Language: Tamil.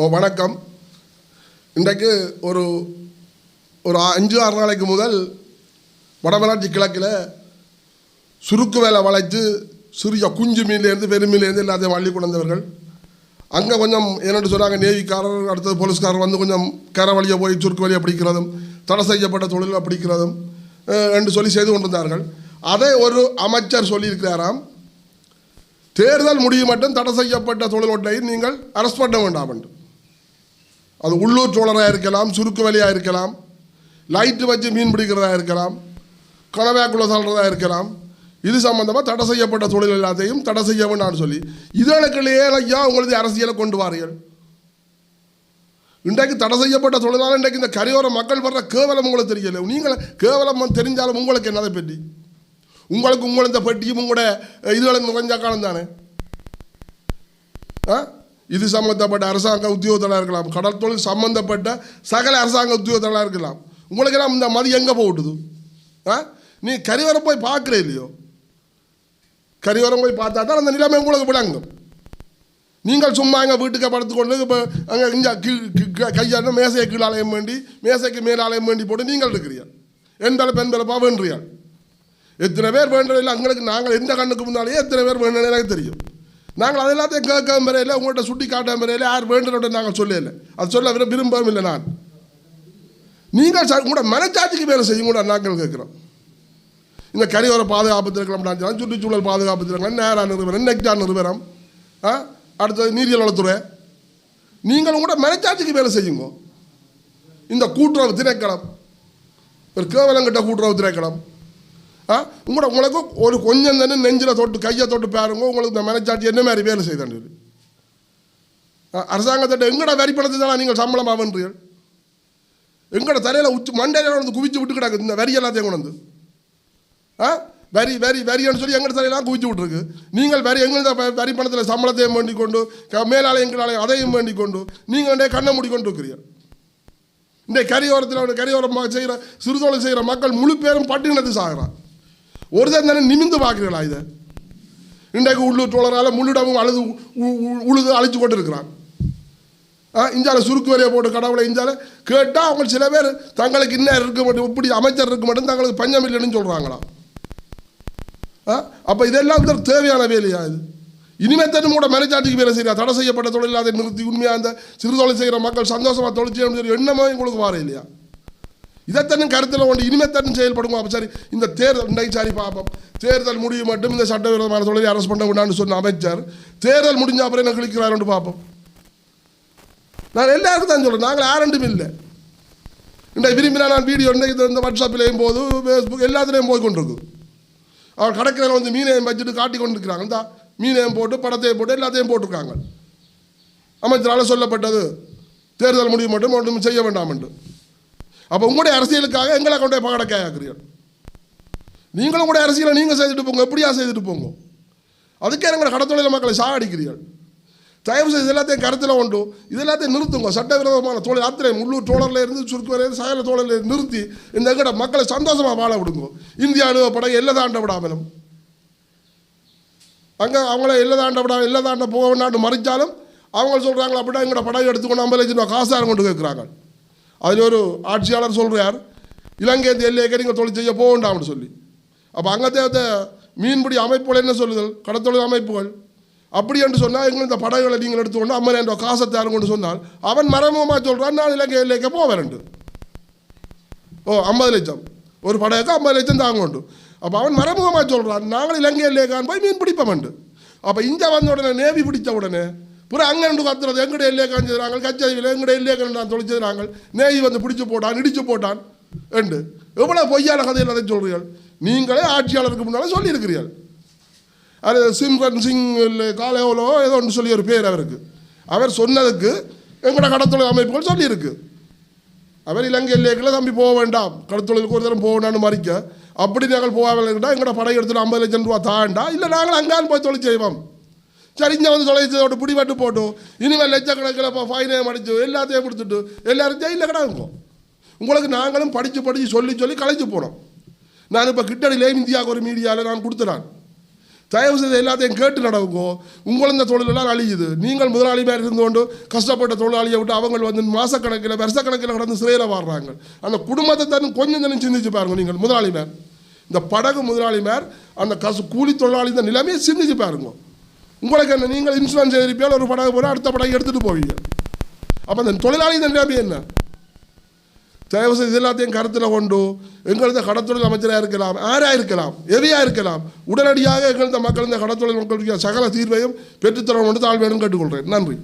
ஓ வணக்கம். இன்றைக்கு ஒரு ஒரு அஞ்சு ஆறு நாளைக்கு முதல் வடமராட்சி கிழக்கில் சுருக்கு வேலை வளைத்து சிறிய குஞ்சு மீன்லேருந்து பெருமீன்லேருந்து எல்லாத்தையும் வள்ளி கொண்டு வந்தவர்கள். அங்கே கொஞ்சம் என்னென்னு சொன்னாங்க நேவிக்காரர் அடுத்தது போலீஸ்காரர் வந்து கொஞ்சம் கரை வழியை போய் சுருக்கு வழியை பிடிக்கிறதும் தடை செய்யப்பட்ட தொழிலை பிடிக்கிறதும் என்று சொல்லி செய்து கொண்டிருந்தார்கள். அதை ஒரு அமைச்சர் சொல்லியிருக்கிறாராம் தேர்தல் முடியும் மட்டும் தடை செய்யப்பட்ட தொழிலொட்டை நீங்கள் அரெஸ்ட் பண்ண வேண்டாம் என்று. அது உள்ளூர் சோழராக இருக்கலாம் சுருக்கு வழியாக இருக்கலாம் லைட்டு வச்சு மீன் பிடிக்கிறதா இருக்கலாம் கனவாக்குள்ள சொல்கிறதா இருக்கலாம். இது சம்மந்தமாக தடை செய்யப்பட்ட தொழில் எல்லாத்தையும் தடை செய்ய வேண்டாம்னு சொல்லி இதனுக்குள்ளேயே ஐயா உங்களது அரசியலை கொண்டு வாரீர்கள் இன்றைக்கு தடை செய்யப்பட்ட தொழிலாளர் இன்றைக்கு இந்த கரையோர மக்கள் வர்ற கேவலம் உங்களுக்கு தெரியல. நீங்கள் கேவலம் தெரிஞ்சாலும் உங்களுக்கு என்னதை பெட்டி? உங்களுக்கு உங்களை இந்த பெட்டியும் உங்களோட இதுகளும் கொஞ்சம் காலம் தானே ஆ இது சம்மந்தப்பட்ட அரசாங்க உத்தியோகத்தலாக இருக்கலாம். கடல் தொழில் சம்பந்தப்பட்ட சகல அரசாங்க உத்தியோகத்தலாக இருக்கலாம். உங்களுக்கெல்லாம் இந்த மதி எங்கே போட்டுது? ஆ? நீ கரிவரம் போய் பார்க்குற இல்லையோ? கரிவரம் போய் பார்த்தா தான் அந்த நிலைமை உங்களுக்கு விளங்கும். நீங்கள் சும்மா எங்கள் வீட்டுக்கு படுத்துக்கொண்டு இப்போ அங்கே இங்கே கையாண்ட மேசையை கீழாலயம் வேண்டி மேசைக்கு மேலாலயம் வேண்டி போட்டு நீங்கள் இருக்கிறீர்கள். எந்த பெண் பிறப்பா வேண்டுறீர்கள் எத்தனை பேர் வேண்டதில்லை எங்களுக்கு நாங்கள் எந்த கண்ணுக்கு முன்னாலேயே எத்தனை பேர் வேண்டது எனக்கு தெரியும். நாங்கள் அது எல்லாத்தையும் கேட்க முறையில் உங்கள்கிட்ட சுட்டி காட்ட முறையில் யார் வேண்டுறோட நாங்கள் சொல்லல. அது சொல்ல விரும்ப- விரும்பவும் இல்லை நான். நீங்கள் உங்களோட மனச்சாட்சிக்கு வேலை செய்யும் கூட நாங்கள் கேட்குறோம். இந்த கரையோர பாதுகாப்பு இருக்கலாம் சுற்றுச்சூழல் பாதுகாப்பு இருக்கலாம் நேரா நிறுவனம் நெக்டா நிறுவனம் ஆ? அடுத்தது நீரியல் வளத்துறை நீங்களும் கூட மனச்சாட்சிக்கு வேலை செய்யுங்க. இந்த கூட்டுறவு திணைக்களம். ஒரு கேவலங்கிட்ட கூட்டுறவு திணைக்களம். உங்களோட உங்களுக்கு ஒரு கொஞ்சம் தானே நெஞ்சில் தொட்டு கையை தொட்டு பாருங்க. உங்களுக்கு இந்த மனச்சாட்சி என்ன மாதிரி வேலை செய்தான் அரசாங்கத்திட்ட எங்கட வரி பணத்தை நீங்கள் சம்பளமாக பண்ணுறீர்கள் எங்கட தலையில் உச்சி மண்டையில் வந்து குவிச்சு விட்டு கிடக்குது இந்த வரி எல்லாத்தையும் கொண்டு வந்து. ஆ? வரி வரி வரின்னு சொல்லி எங்கள் தலையெல்லாம் குவிச்சு விட்ருக்கு நீங்கள் வரி எங்கள் வரி பணத்தில் சம்பளத்தையும் வேண்டி கொண்டு க- மேலாலயம் அதையும் வேண்டி கொண்டு நீங்கள் வந்து கண்ணை மூடிக்கொண்டு இருக்கிறீர்கள். இந்த கரையோரத்தில் கரையோரம் செய்கிற சிறுதொழில் செய்கிற மக்கள் முழு பேரும் பட்டினத்து சாகிறான் ஒரு தான் தானே நிமிந்து பார்க்குறீங்களா இதை? இன்றைக்கு உள்ளூர் தோழரால் முள்ளிடமும் அழுது உ- உழுது அழிச்சு கொண்டு இருக்கிறான் ஆ இஞ்சால சுருக்கு வரைய போட்டு கடவுளை இஞ்சால கேட்டால் அவங்க சில பேர் தங்களுக்கு இன்னும் இருக்க மாட்டோம் இப்படி அமைச்சர் இருக்க மட்டும் தங்களுக்கு பஞ்சம் இல்லைன்னு சொல்கிறாங்களா ஆ அப்போ இதெல்லாம் தேவையான வேலையா இது? இனிமேல் தன்னும் கூட மனச்சாட்சிக்கு வேலை செய்யறா தடை செய்யப்பட்ட தொழில் அதை நிறுத்தி உண்மையாக அந்த சிறு தொழில் செய்கிற மக்கள் சந்தோஷமாக தொழில் செய்யணும்னு சொல்லி எண்ணமே உங்களுக்கு வார இல்லையா? இதைத்தனும் கருத்தில் கொண்டு இனிமேத்தனும் செயல்படுங்க அப்போ சரி இந்த தேர்தல் இன்றைக்கு சரி பார்ப்போம் தேர்தல் முடியும் மட்டும் இந்த சட்டவிரோதமான தொழிலை அரசு பண்ண வேண்டாம்னு சொன்ன அமைச்சர் தேர்தல் முடிஞ்ச அப்புறம் என்ன கிழிக்கிறாருன்னு பார்ப்போம் நான் எல்லாருக்கும் தான் சொல்கிறேன் நாங்கள் யாரெண்டும் இல்லை. இன்றைக்கு விரும்பினா நான் வீடியோ இன்றைக்கு இந்த வாட்ஸ்அப்லேயும் போது ஃபேஸ்புக் எல்லாத்துலேயும் போய் கொண்டிருக்கு அவர் கடற்கரையில் வந்து மீனையும் வச்சுட்டு காட்டி கொண்டு இருக்கிறாங்க இந்த மீனையும் போட்டு படத்தையும் போட்டு எல்லாத்தையும் போட்டிருக்காங்க. அமைச்சரால் சொல்லப்பட்டது தேர்தல் முடிவு மட்டும் ஒன்றும் செய்ய வேண்டாம் என்று. அப்போ உங்களுடைய அரசியலுக்காக எங்களை கொண்டே பகடக்காயாக்குறீர்கள் நீங்களும் கூட அரசியலை நீங்கள் செய்துட்டு போங்க எப்படியா செய்துட்டு போங்க. அதுக்கே எங்களை கடத்தொழில மக்களை சாகடிக்கிறீர்கள். தயவு செய்து இது எல்லாத்தையும் கருத்தில் கொண்டு இது எல்லாத்தையும் நிறுத்துங்க. சட்டவிரோதமான தொழில் அத்திரை உள்ளூர் தோழரில் இருந்து சுருக்கு வரையில சகல தோழரில் நிறுத்தி இந்த எங்கட மக்களை சந்தோஷமாக வாழ விடுங்க. இந்தியா அணுவ படம் எல்லை தாண்ட விடாமலும். அங்கே அவங்கள எல்லை தாண்ட விடாமல் எல்லை தாண்ட போக வேண்டாண்டு மறைச்சாலும் அவங்க சொல்கிறாங்களா அப்படின்னா எங்களோட படம் எடுத்துக்கொண்டு ஐம்பது லட்சம் ரூபா காசாரம் கொண்டு கேட்குறாங்க அதில் ஒரு ஆட்சியாளர் சொல்கிறார் இலங்கை இந்த எல்லையை நீங்கள் தொழில் செய்ய போக வேண்டாம்னு சொல்லி. அப்போ அங்கத்தே மீன்பிடி அமைப்புகள் என்ன சொல்லுதல்? கடத்தொழில் அமைப்புகள். அப்படி என்று சொன்னால் எங்கள் இந்த படகுகளை நீங்கள் எடுத்துக்கொண்டு அம்மன் என்ற காசை கொண்டு சொன்னால் அவன் மரமமாக சொல்கிறான் நான் இலங்கை எல்லைக்கு போக வரண்டு ஓ ஐம்பது லட்சம். ஒரு படகுக்கு ஐம்பது லட்சம் தாங்க உண்டு அப்போ அவன் மறைமுகமாக சொல்கிறான் நாங்கள் இலங்கை எல்லைக்கான் போய் மீன் பிடிப்போம்ண்டு அப்போ இங்கே வந்த உடனே நேவி பிடித்த உடனே புற அங்கே ரெண்டு கத்துறது எங்கட எல்லையை காஞ்சிடுறாங்க கச்சேரியில் எங்கட எல்லையை கண்டு தொலைச்சதுறாங்க நேய் வந்து பிடிச்சு போட்டான் இடிச்சு போட்டான். என்று எவ்வளோ பொய்யான கதையில் அதை சொல்கிறீர்கள் நீங்களே ஆட்சியாளருக்கு முன்னால் சொல்லியிருக்கிறீர்கள். அது சிம்ரன் சிங் காலேவலோ ஏதோ ஒன்று சொல்லி ஒரு பேர் அவருக்கு. அவர் சொன்னதுக்கு எங்களோட கடத்தொழில் அமைப்புகள் சொல்லியிருக்கு. அவர் இலங்கை எல்லைக்குள்ள தம்பி போக வேண்டாம். கடத்தொழிலுக்கு ஒரு தரம் போகணும்னு மறிக்க. அப்படி நாங்கள் போகாமல் இருந்தால் எங்களோட படை எடுத்துட்டு ஐம்பது லட்சம் ரூபா தாண்டா? இல்லை நாங்கள் அங்கான் போய் தொழில் செய்வோம். சரி இங்கே வந்து தொலைச்சதோட பிடிபட்டு போட்டோம் இனிமேல் லட்சக்கணக்கில் இப்போ ஃபைனையும் அடிச்சு எல்லாத்தையும் கொடுத்துட்டு எல்லாரும் ஜெயிலில் கிடக்கும். உங்களுக்கு நாங்களும் படித்து படித்து சொல்லி சொல்லி கலைச்சு போனோம் நான் இப்போ கிட்டடியிலே இந்தியாவுக்கு ஒரு மீடியாவில் நான் கொடுத்துறான். தயவு செய்து எல்லாத்தையும் கேட்டு நடவுங்கோ. உங்களுந்த தொழிலெல்லாம் அழியுது. நீங்கள் முதலாளி மாதிரி இருந்து கொண்டு கஷ்டப்பட்ட தொழிலாளியை விட்டு அவங்க வந்து மாதக்கணக்கில் வருஷக்கணக்கில் கடந்து சிறையில் வாடுறாங்க அந்த குடும்பத்தை தான் கொஞ்சம் தானே சிந்திச்சு பாருங்கள் நீங்கள் முதலாளி மேர் இந்த படகு முதலாளி மேர் அந்த கசு கூலி தொழிலாளி இந்த நிலைமையை சிந்திச்சு பாருங்க. உங்களுக்கு என்ன நீங்கள் இன்சூரன்ஸ் எழுதிப்பியால் ஒரு படகு போனால் அடுத்த படகு எடுத்துகிட்டு போவீங்க. அப்போ அந்த தொழிலாளி இந்த நிலைமை என்ன? தயவு செய்து இது எல்லாத்தையும் கருத்தில் கொண்டு எங்களது கடத்தொழில் அமைச்சராக இருக்கலாம் ஆராக இருக்கலாம் எதையாக இருக்கலாம் உடனடியாக எங்களது மக்கள் இந்த கடத்தொழில் மக்களுக்கு சகல தீர்வையும் பெற்றுத்தரணும் கொண்டு தாழ்வேணும் கேட்டுக்கொள்கிறேன். நன்றி.